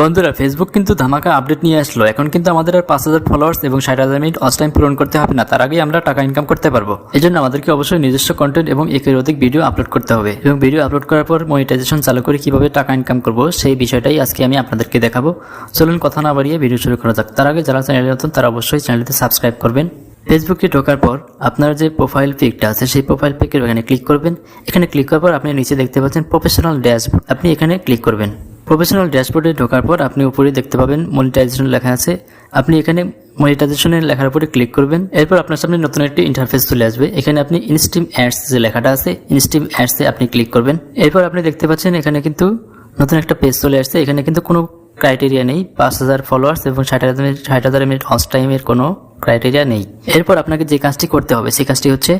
বন্ধুরা ফেসবুক কিন্তু ধামাকা আপডেট নিয়ে আসলো। এখন কিন্তু আমাদের আর পাঁচ হাজার ফলোয়ার্স এবং ষাট হাজার মিনিট অস টাইম পূরণ করতে হবে না। তার আগেই আমরা টাকা ইনকাম করতে পারব। এই জন্য আমাদেরকে অবশ্যই নিজস্ব কন্টেন্ট এবং একের অধিক ভিডিও আপলোড করতে হবে। এবং ভিডিও আপলোড করার পর মনিটাইজেশন চালু করে কীভাবে টাকা ইনকাম করব, সেই বিষয়টাই আজকে আমি আপনাদেরকে দেখাবো। চলুন কথা না বাড়িয়ে ভিডিও শুরু করা যাক। তার আগে যারা চ্যানেলে নতুন, তারা অবশ্যই চ্যানেলটি সাবস্ক্রাইব করবেন। ফেসবুকে ঢোকার পর আপনার যে প্রোফাইল পিকটা আছে, সেই প্রোফাইল পিকের এখানে ক্লিক করবেন। এখানে ক্লিক করার পর আপনি নিচে দেখতে পাচ্ছেন প্রফেশনাল ড্যাশবোর্ড আপনি এখানে ক্লিক করবেন। প্রফেশনাল ড্যাশবোর্ডে ঢোকার পর আপনি উপরে দেখতে পাবেন মনিটাইজেশন লেখা আছে। আপনি এখানে মনিটাইজেশনের লেখার উপরে ক্লিক করবেন। এরপর আপনার সামনে নতুন একটি ইন্টারফেস চলে আসবে। এখানে আপনি ইনস্টিম অ্যাডস যে লেখাটা আছে ইনস্টিম অ্যাডসে আপনি ক্লিক করবেন। এরপর আপনি দেখতে পাচ্ছেন এখানে কিন্তু নতুন একটা পেজ চলে আসছে। এখানে কিন্তু কোনো ক্রাইটেরিয়া নেই। পাঁচ হাজার ফলোয়ার্স এবং ষাট হাজার মিনিট ষাট হাজার মিনিট অস টাইমের কোনো ক্রাইটেরিয়া নেই। এরপর আপনাকে যে কাজটি করতে হবে, সেই কাজটি হচ্ছে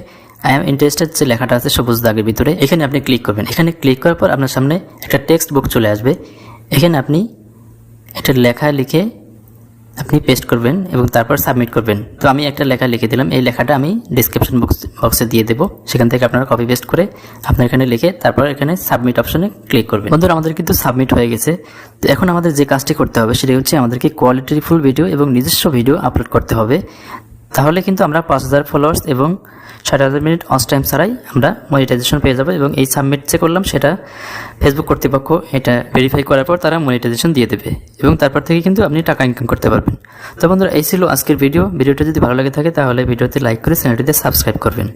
আই এম ইন্টারেস্টেড যে লেখাটা আছে সবুজ দাগের ভিতরে, এখানে আপনি ক্লিক করবেন। এখানে ক্লিক করার পর আপনার সামনে একটা টেক্সট বুক চলে আসবে। এখানে আপনি একটা লেখা লিখে আপনি পেস্ট করবেন এবং তারপর সাবমিট করবেন। তো আমি একটা লেখা লিখে দিলাম। এই লেখাটা আমি ডিসক্রিপশন বক্স বক্সে দিয়ে দেবো। সেখান থেকে আপনারা কপি পেস্ট করে আপনার এখানে লিখে তারপর এখানে সাবমিট অপশনে ক্লিক করবেন। বন্ধুরা, আমাদের কিন্তু সাবমিট হয়ে গেছে। তো এখন আমাদের যে কাজটি করতে হবে, সেটি হচ্ছে আমাদেরকে কোয়ালিটিফুল ভিডিও এবং নিজস্ব ভিডিও আপলোড করতে হবে। তাহলে কিন্তু আমরা পাঁচ হাজার ফলোয়ার্স এবং ষাট হাজার মিনিট অন টাইম ছাড়াই আমরা মনিটাইজেশন পেয়ে যাব এবং এই সাবমিট যে করলাম সেটা ফেসবুক কর্তৃপক্ষ এটা ভেরিফাই করার পর তারা মনিটাইজেশন দিয়ে দেবে এবং তারপর থেকে কিন্তু আপনি টাকা ইনকাম করতে পারবেন। তো বন্ধুরা, এই ছিল আজকের ভিডিও ভিডিওটা যদি ভালো লাগে থাকে তাহলে ভিডিওতে লাইক করে চ্যানেলটিতে সাবস্ক্রাইব করবেন।